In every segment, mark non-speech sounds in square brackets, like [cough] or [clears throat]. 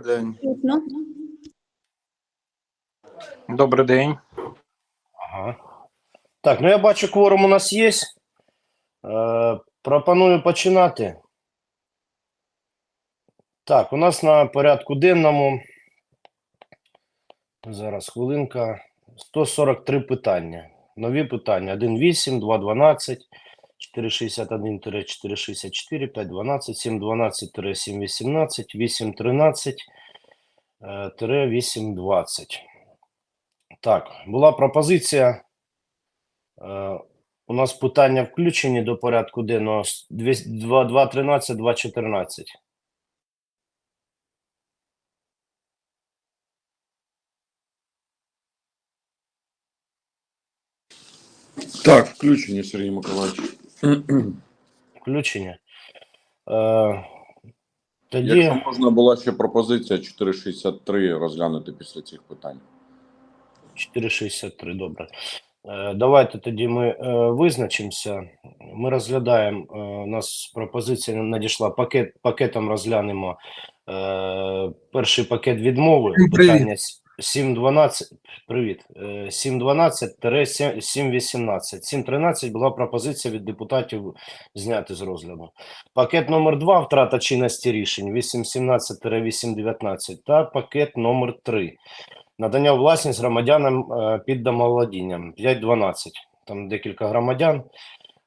день. Чутно. Добрий день. Ага. Так, ну я бачу, кворум у нас є. Е, пропоную починати. Так, у нас на порядку денному. Зараз хвилинка. 143 питання. Нові питання: 1.8, 2.12, 461-464, 5.12, 7.12-7.18, 8.13, е, тире 8.20. Так, була пропозиція. Е, у нас питання включені до порядку денного 2.13, 2.14. Так, включені, Сергій Миколаївич. [clears throat] Включені. Е, тоді Якщо можна була ще пропозиція 463 розглянути після цих питань. 4,63, добре. Е, Давайте тоді ми е, визначимося. Ми розглядаємо. е, У нас пропозиція надійшла пакет, пакетом розглянемо е, перший пакет відмови. Привіт. Питання 7.12. Привіт. Е, 7.12-7.18. 7.13 була пропозиція від депутатів зняти з розгляду. Пакет номер 2 втрата чинності рішень 8.17-8.19 та пакет номер 3 надання власність громадянам е, під домоволодінням 5.12. Там декілька громадян.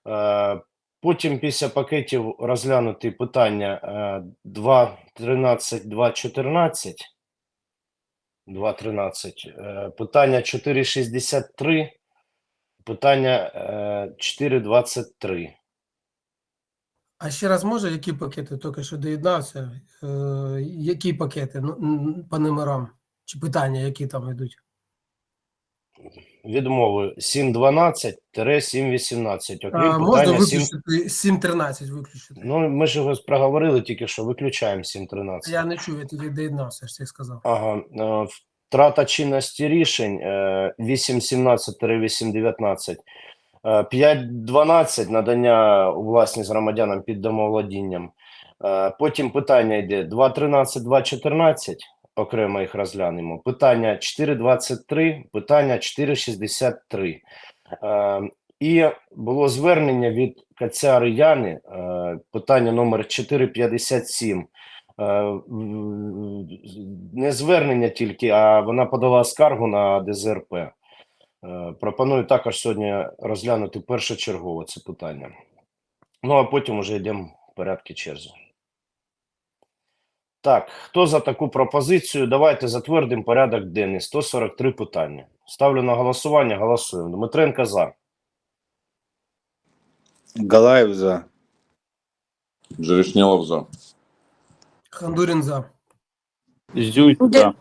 Е, Потім після пакетів розглянути питання е, 2.13, 2.14. 2.13. е, Питання 4.63. Питання е, 4.23. А ще раз може, які пакети тільки що доєднався? Е, які пакети ну, по номерам? Чи питання, які там йдуть? Відмови 7.12-7.18. Окрім А, можна питання 7... виключити 7.13 виключити. Ну, ми ж його проговорили тільки що, виключаємо 7.13. Я не чув, я тільки доєднався, я сказав. Ага, е, втрата чинності рішень е, 8.17-8.19. Е, 5.12 надання у власність громадянам під домовладінням. Е, Потім питання йде 2.13, 2.14, окремо їх розглянемо. Питання 4.23, питання 4.63. Е, І було звернення від Кацяри Яни, е, питання номер 4.57. Е, не звернення тільки, а вона подала скаргу на ДЗРП. Е, Пропоную також сьогодні розглянути першочергово це питання. Ну а потім вже йдемо в порядку черзі. Так, хто за таку пропозицію? Давайте затвердимо порядок денний. 143 питання. Ставлю на голосування. Голосуємо. Дмитренко за. Галаєв за. Джерешнілов за. Хандурін за. Зюй за.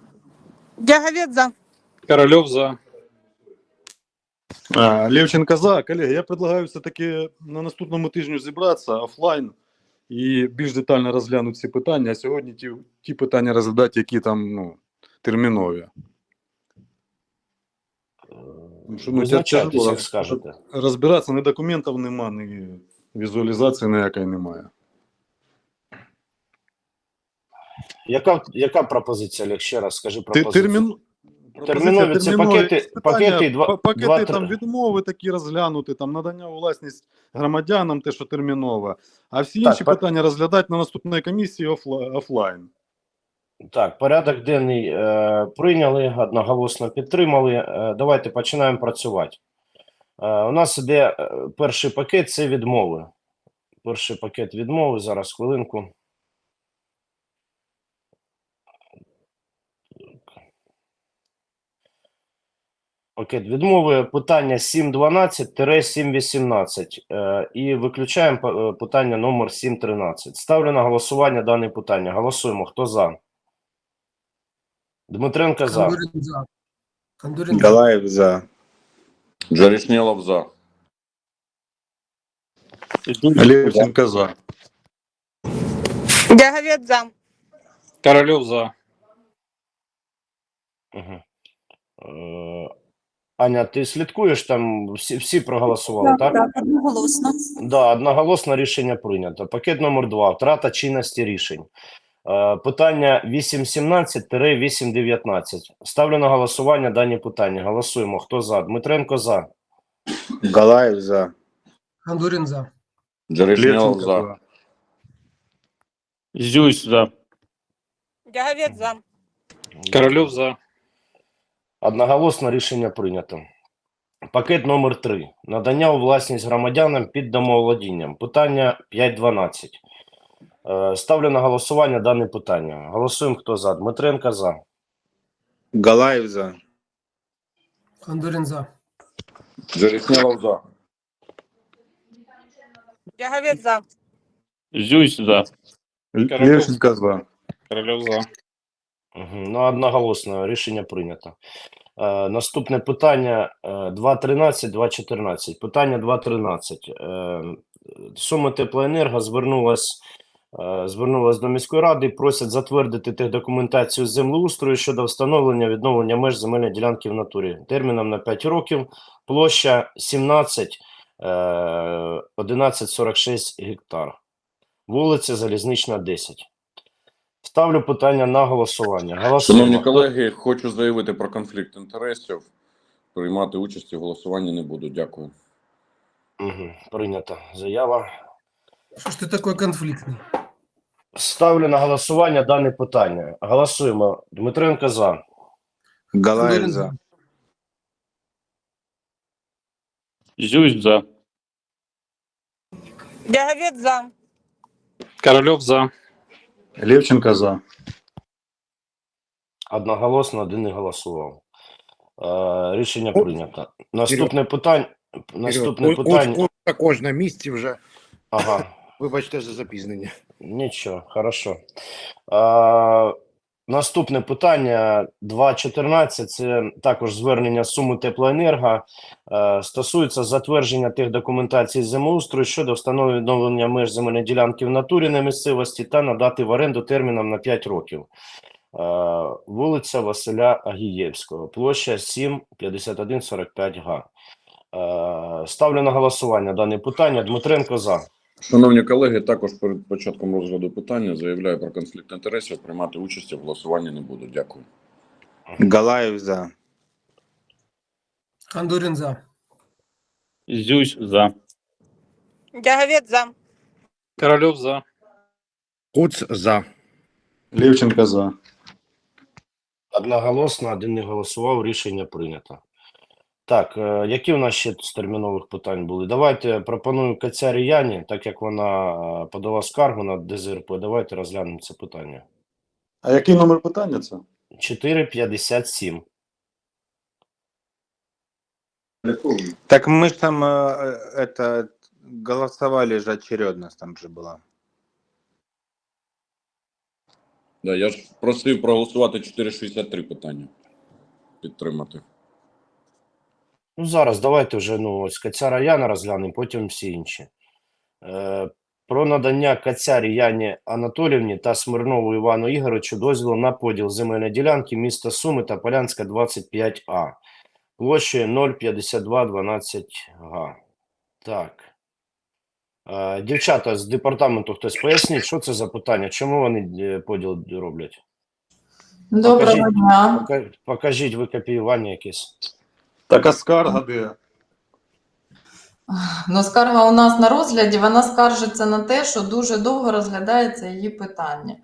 Дяговец за. Корольов за. А, Левченко за. Колеги, я предлагаю все-таки на наступному тижню зібратися офлайн і більш детально розглянути ці питання. А сьогодні ті, ті питання розглядати, які там ну, термінові. Ну, що, ну, Визначайтесь, як скажете. Розбиратися, ні документів нема, ні візуалізації ніякої немає. Яка, яка пропозиція, Олег? Ще раз скажи пропозицію. термін... Термінові це термінові пакети- питання, пакети два- пакети два- там відмови такі розглянути, там надання у власність громадянам, те, що термінове, а всі Так, інші па- питання розглядати на наступній комісії офла- офлайн. Так, порядок денний е, прийняли, одноголосно підтримали. Е, давайте починаємо працювати. Е, у нас іде е, перший пакет це відмови. Перший пакет відмови. Зараз хвилинку. Пакет відмови. Питання 7.12-7.18. Е, і виключаємо е, питання номер 7.13. Ставлю на голосування дане питання. Голосуємо. Хто за? Дмитренко за. Хандурін за. Галаєв за. Джерешнілов за. Левченко за. Дяговец за. Корольов за. Угу. Е, Аня, ти слідкуєш там? Всі, всі проголосували, так? Так, так, одноголосно. Да, одноголосно рішення прийнято. Пакет номер 2. Втрата чинності рішень. Е, Питання 8.17-8.19. Ставлю на голосування дані питання. Голосуємо. Хто за? Дмитренко за. Галаев за. Хандурін за. Джерешнєв за. за. Зюсь за. Дяговец за. Корольов за. Одноголосно рішення прийнято. Пакет номер 3. Надання у власність громадянам під домоволодінням. Питання 5.12. Е, Ставлю на голосування дане питання. Голосуємо, хто за. Дмитренко за. Галаев за. Хандурін за. Джерешнєв за. Дяговец за. Зюсь за. Левченко за. Корольов за. Ну, одноголосно рішення прийнято. Е, наступне питання е, 2.13, 2.14. Питання 2.13. Е, Сума теплоенерго звернулась, е, звернулась до міської ради і просять затвердити техдокументацію з землеустрою щодо встановлення відновлення меж земельної ділянки в натурі терміном на 5 років. Площа 17 е, 1146 гектар. Вулиця Залізнична 10. Ставлю питання на голосування. Голосуємо. Шановні колеги, хочу заявити про конфлікт інтересів. Приймати участь у голосуванні не буду. Дякую. Угу, прийнята заява. Що ж ти такий конфліктний? Ставлю на голосування дане питання. Голосуємо. Дмитренко за. Хандурін за. Зюсь за. Дяговец за. Корольов за. Левченко за. Одноголосно один не голосував. Е, рішення прийнято. Наступне питання. Наступне Вперед. О- питання. Ось, ось також на місці вже. Ага. Вибачте за запізнення. Нічого, хорошо. А, наступне питання 2.14. Це також звернення суми теплоенерго. Е, стосується затвердження тих документацій землеустрою щодо встановлення меж земельної ділянки в натурі на місцевості та надати в оренду терміном на 5 років. Е, вулиця Василя Агієвського, площа 7 51 45 га. Е, ставлю на голосування дане питання. Дмитренко за. Шановні колеги, також перед початком розгляду питання заявляю про конфлікт інтересів. Приймати участь у голосуванні не буду. Дякую. Галаев за. Хандурін за. Зюсь за. Дяговец за. Корольов за. Куц за. Левченко за. Одноголосно, один не голосував, рішення прийнято. Так, е, які у нас ще з термінових питань були? Давайте пропоную Кацярі Яні, так як вона е, подала скаргу на ДЗРП, давайте розглянемо це питання. А який номер питання це? 4.57. Так мы ж там э, это голосовали же очередно, там же было. Да, я ж просив проголосувати 463 питання. Підтримати. Ну, зараз давайте вже ну, ось Кацяра Яна розглянемо, потім всі інші. Е, про надання Кацярі Яні Анатолівні та Смирнову Івану Ігоровичу дозволу на поділ земельної ділянки міста Суми та Полянська 25А. Площею 05212 га. Так. Е, дівчата з департаменту хтось поясніть, що це за питання, чому вони е, поділ роблять? Доброго Покажіть. дня. Пока- Покажіть ви копіювання Така скарга де? Ну, скарга у нас на розгляді, вона скаржиться на те, що дуже довго розглядається її питання.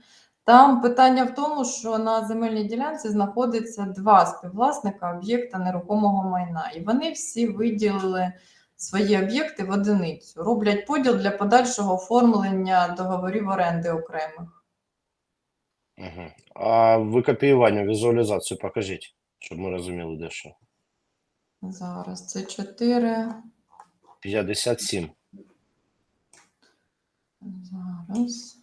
Там питання в тому, що на земельній ділянці знаходиться два співвласника об'єкта нерухомого майна, і вони всі виділили свої об'єкти в одиницю, роблять поділ для подальшого оформлення договорів оренди окремих. Угу. А викопіювання, візуалізацію покажіть, щоб ми розуміли, де що. Зараз це 4. 57. Зараз.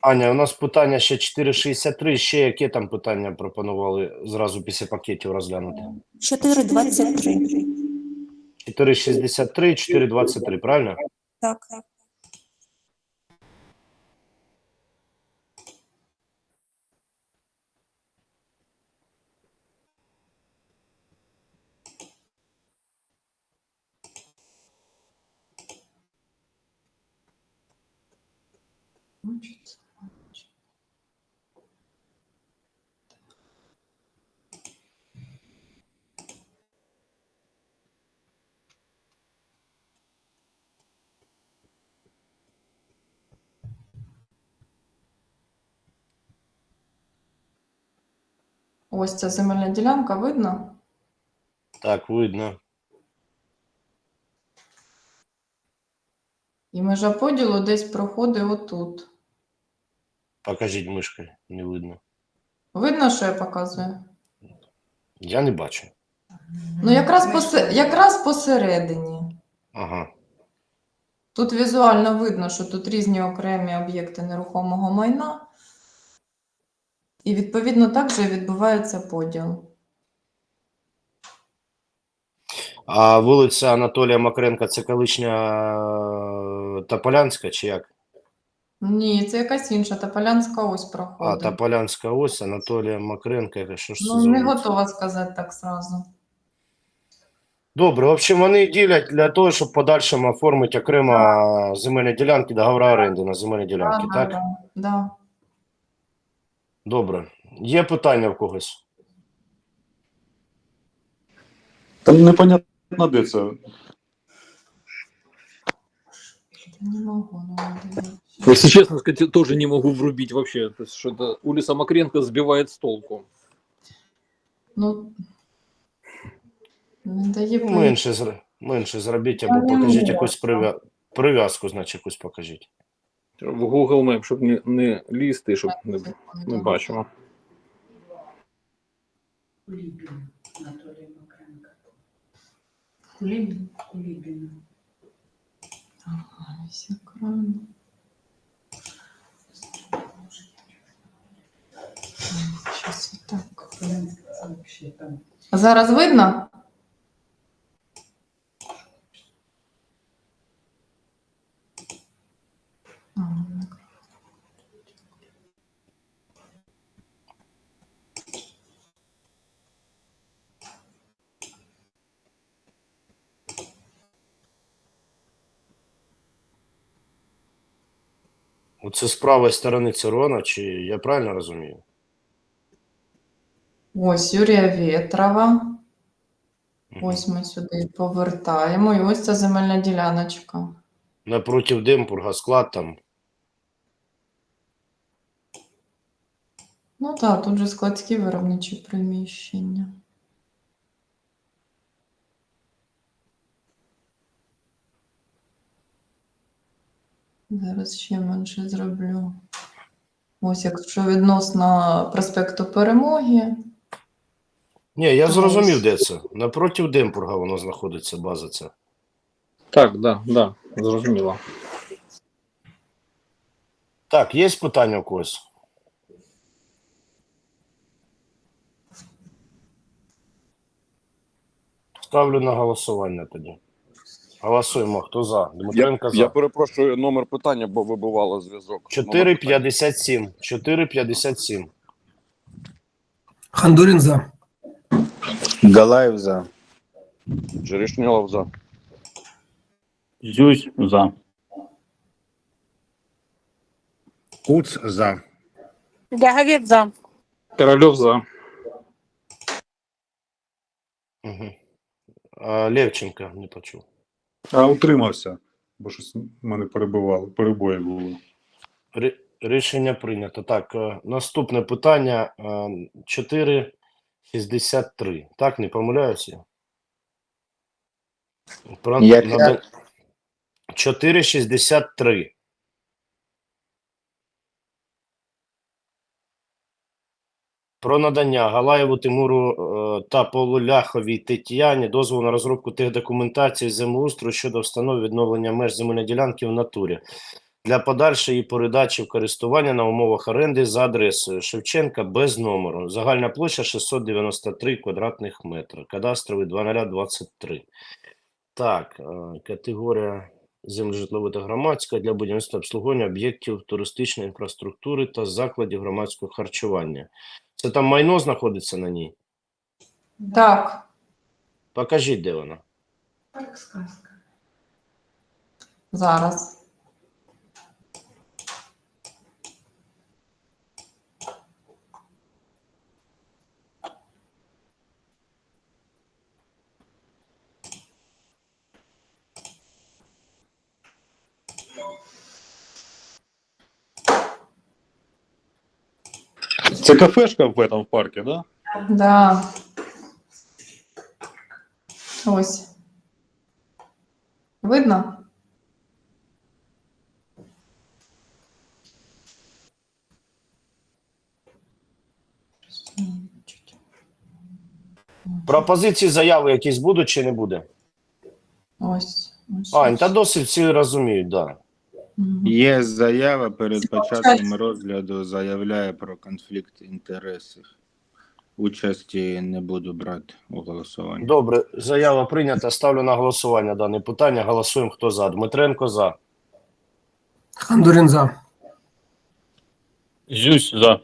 Аня, у нас питання ще 463. Ще яке там питання пропонували зразу після пакетів розглянути? 4,23. 463, 423, правильно? Так. Значить, Ось ця земельна ділянка, видно? Так, видно. І межа поділу десь проходить отут. Покажіть мишкою, не видно. Видно, що я показую? Я не бачу. Ну, якраз, посе... якраз посередині. Ага. Тут візуально видно, що тут різні окремі об'єкти нерухомого майна. І відповідно так же відбувається поділ. А вулиця Анатолія Макренка це колишня е, Тополянська чи як? Ні, це якась інша Тополянська ось А. Тополянська ось, Анатолія Макренка. Що ж це Ну, за не вулиця? готова сказати так зразу. Добре, в общем, вони ділять для того, щоб в подальшому оформити окремо земельні ділянки, договори оренди на земельні ділянки, Да, так? да, да. Добре. Є питання в когось? Там непонятно де це. Не можу, ну, дивіться. Если честно сказать, тоже не могу врубить вообще. То есть что-то улица Макренко сбивает с толку. Ну, не дає поняття. Менше, зр- менше зробіть або не покажіть якусь прив'я... прив'язку, значить, якусь покажіть. В Google Maps, щоб не, не лізти, щоб не, не бачимо. Кулібін Анатолія Макренка. Кулібін? Кулібін. Ага, ось екран. Взагалі там. Зараз видно? Оце з правої сторони це Рона, чи я правильно розумію? Ось Юрія Вєтрова. Ось ми сюди повертаємо. І ось ця земельна діляночка. Напротив Демпурга склад там. Ну так, тут же складські виробничі приміщення. Зараз ще менше зроблю. Ось якщо відносно проспекту Перемоги, Ні, я зрозумів, де це. Напротив Демпурга воно знаходиться, база ця. Так, да, да, зрозуміло. Так, є питання у когось? Ставлю на голосування тоді. Голосуємо. Хто за? Я, за. я перепрошую номер питання, бо вибивало зв'язок. 4,57. 4,57. Хандурін за. Галаев за. Жерешнєлов за. Зюсь за. Куц за. Дяговець за. Корольов за. Угу. А, Левченко не почув. А утримався, бо щось в мене перебивало, перебої були. Рішення прийнято. Так, е, наступне питання е, 4,63. Так, не помиляюся? Про Я 4,63. Про надання Галаєву Тимуру е, та Полуляховій Тетяні дозволу на розробку тих документацій землеустрою щодо встановлення відновлення меж земельної ділянки в натурі для подальшої передачі в користування на умовах оренди за адресою Шевченка без номеру. Загальна площа 693 квадратних метри. Кадастровий 2023. Так, е, категорія землежитлове та громадська для будівництва обслуговування об'єктів туристичної інфраструктури та закладів громадського харчування. Це там майно знаходиться на ній? Так. Покажіть, де вона. Парк сказка. Зараз. Це кафешка в этом парке, да? Да. Ось. Видно? Пропозиції заяви якісь будуть чи не буде? Ось. ось, А, ось. та досить всі розуміють, да. Мгм. Є заява перед початком розгляду, заявляє про конфлікт інтересів. Участі не буду брати у голосуванні. Добре, заява прийнята. Ставлю на голосування дане питання. Голосуємо. Хто за? Дмитренко за. Хандурин за. Зюсь за.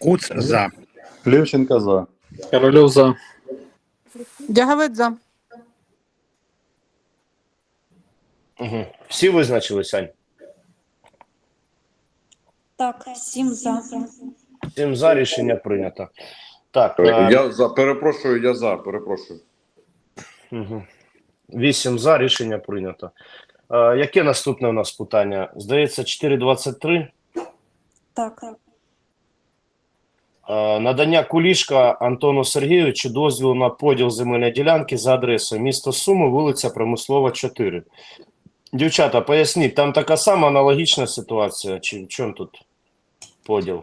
Куц за. Левченко за. Королев за. Дяговець за. Угу. Всі визначились, Ань? Так, сім за. Всім за рішення прийнято. Так, Е, е, Я за перепрошую, я за, перепрошую. Угу. Вісім за рішення прийнято. Е, яке наступне у нас питання? Здається, 4.23. Так, Е, надання Кулішка Антону Сергійовичу дозволу на поділ земельної ділянки за адресою місто Суми, вулиця Промислова, 4. Дівчата, поясніть, там така сама аналогічна ситуація, чи в чому тут поділ?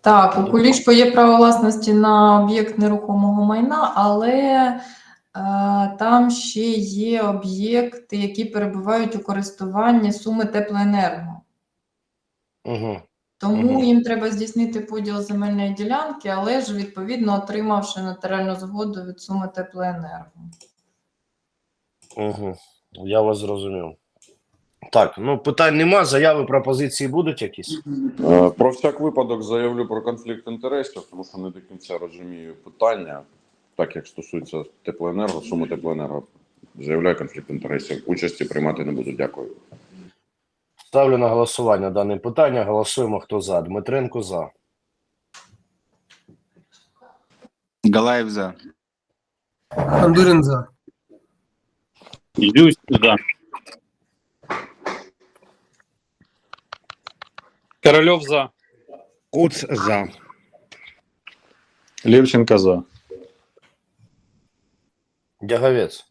Так, у Кулішко є право власності на об'єкт нерухомого майна, але е, там ще є об'єкти, які перебувають у користуванні суми теплоенерго. Угу. Тому Мгм. їм треба здійснити поділ земельної ділянки, але ж відповідно отримавши нотаріальну згоду від суми теплоенерго. Угу. Я вас зрозумів. Так, ну питань нема, заяви, пропозиції будуть якісь? Е, Про всяк випадок заявлю про конфлікт інтересів, тому що не до кінця розумію питання, так як стосується теплоенерго, суми теплоенерго. Заявляю конфлікт інтересів. Участі приймати не буду. Дякую. Ставлю на голосування дане питання. Голосуємо, хто за. Дмитренко за. Галаєв за. Хандурин за. Зюсь за. Королев за. Куц за. Левченко за. Дяговець.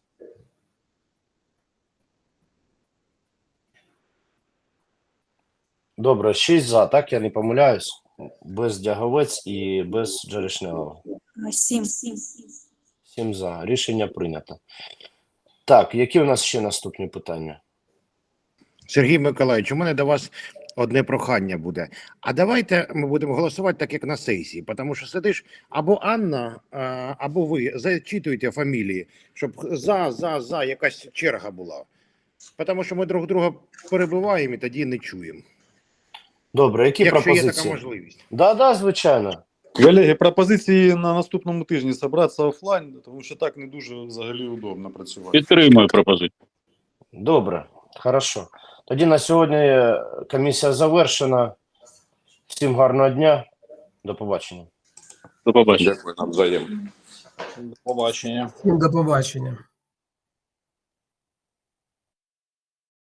Добре, 6 за, так я не помиляюсь. Без Дяговець і без Джерешневого. сім. Сім. 7 за. Рішення прийнято. Так, які у нас ще наступні питання? Сергій Миколаївич, у мене до вас одне прохання буде. А давайте ми будемо голосувати так, як на сесії, тому що сидиш або Анна, або ви зачитуєте фамілії, щоб за, за, за якась черга була. Тому що ми друг друга перебиваємо і тоді не чуємо. Добре, які Якщо є така можливість. Да, да, звичайно. Колеги, пропозиції на наступному тижні зібратися офлайн, тому що так не дуже взагалі удобно працювати. Підтримую пропозицію. Добре, хорошо. Тоді на сьогодні е, комісія завершена. Всім гарного дня. До побачення. До побачення. Дякую навзаєм. До побачення. До побачення.